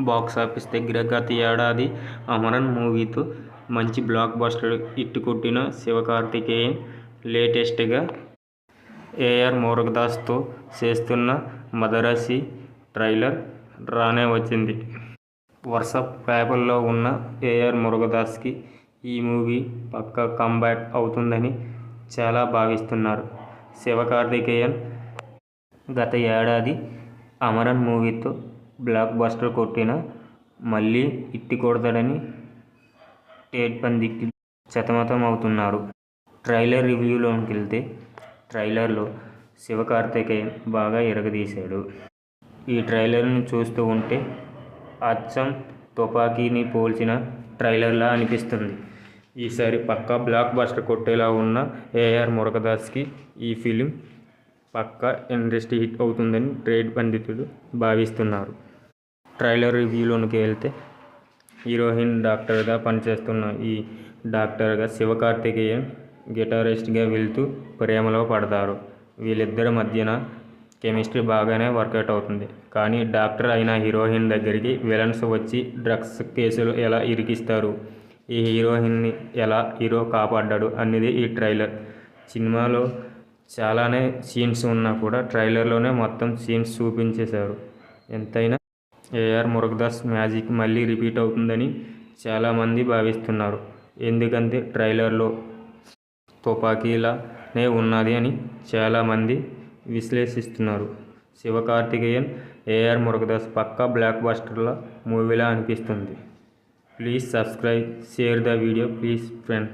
Box office దగ్గర గత ఏడాది అమరన్ మూవీతో మంచి బ్లాక్ బస్టర్ హిట్ కొట్టిన శివకార్తికేయన్ లేటెస్ట్గా ఏఆర్ మురుగదాస్తో చేస్తున్న మదరాసి ట్రైలర్ రానే వచ్చింది. వరుస పేపర్లో ఉన్న ఏఆర్ మురుగదాస్కి ఈ మూవీ పక్కా కంబ్యాక్ అవుతుందని చాలా భావిస్తున్నారు. శివకార్తికేయన్ గత ఏడాది అమరన్ మూవీతో బ్లాక్ బస్టర్ కొట్టిన మళ్ళీ ఇట్టి కొడతాడని టేడ్ పందికి చతమతం అవుతున్నారు. ట్రైలర్ రివ్యూలోకి వెళ్తే ట్రైలర్లో శివకార్తికేయన్ బాగా ఇరగదీశాడు ఈ ట్రైలర్ని చూస్తూ ఉంటే అచ్చం తుపాకీని పోల్చిన ట్రైలర్లా అనిపిస్తుంది. ఈసారి పక్కా బ్లాక్ బస్టర్ కొట్టేలా ఉన్న ఏఆర్ మురకదాస్కి ఈ ఫిలిం పక్కా ఇండస్ట్రీ హిట్ అవుతుందని ట్రేడ్ పండితులు భావిస్తున్నారు. ట్రైలర్ రివ్యూలోనికి వెళ్తే హీరోయిన్ డాక్టర్గా పనిచేస్తున్న ఈ డాక్టర్గా శివకార్తికేయన్ గిటారిస్ట్గా వెళ్తూ ప్రేమలో పడతారు. వీళ్ళిద్దరి మధ్యన కెమిస్ట్రీ బాగానే వర్కౌట్ అవుతుంది. కానీ డాక్టర్ అయిన హీరోయిన్ దగ్గరికి విలన్స్ వచ్చి డ్రగ్స్ కేసులు ఎలా ఇరికిస్తారు? ఈ హీరోయిన్ని ఎలా హీరో కాపాడ్డాడు అనేది ఈ ట్రైలర్. సినిమాలో చాలానే సీన్స్ ఉన్నా కూడా ట్రైలర్లోనే మొత్తం సీన్స్ చూపించేశారు. ఎంతైనా ఏఆర్ మురుగదాస్ మ్యాజిక్ మళ్ళీ రిపీట్ అవుతుందని చాలామంది భావిస్తున్నారు. ఎందుకంటే ట్రైలర్లో తుపాకీలానే ఉన్నది అని చాలామంది విశ్లేషిస్తున్నారు. శివకార్తికేయన్ ఏఆర్ మురుగదాస్ పక్కా బ్లాక్ బస్టర్ల మూవీలా అనిపిస్తుంది. Please subscribe share the video please friend.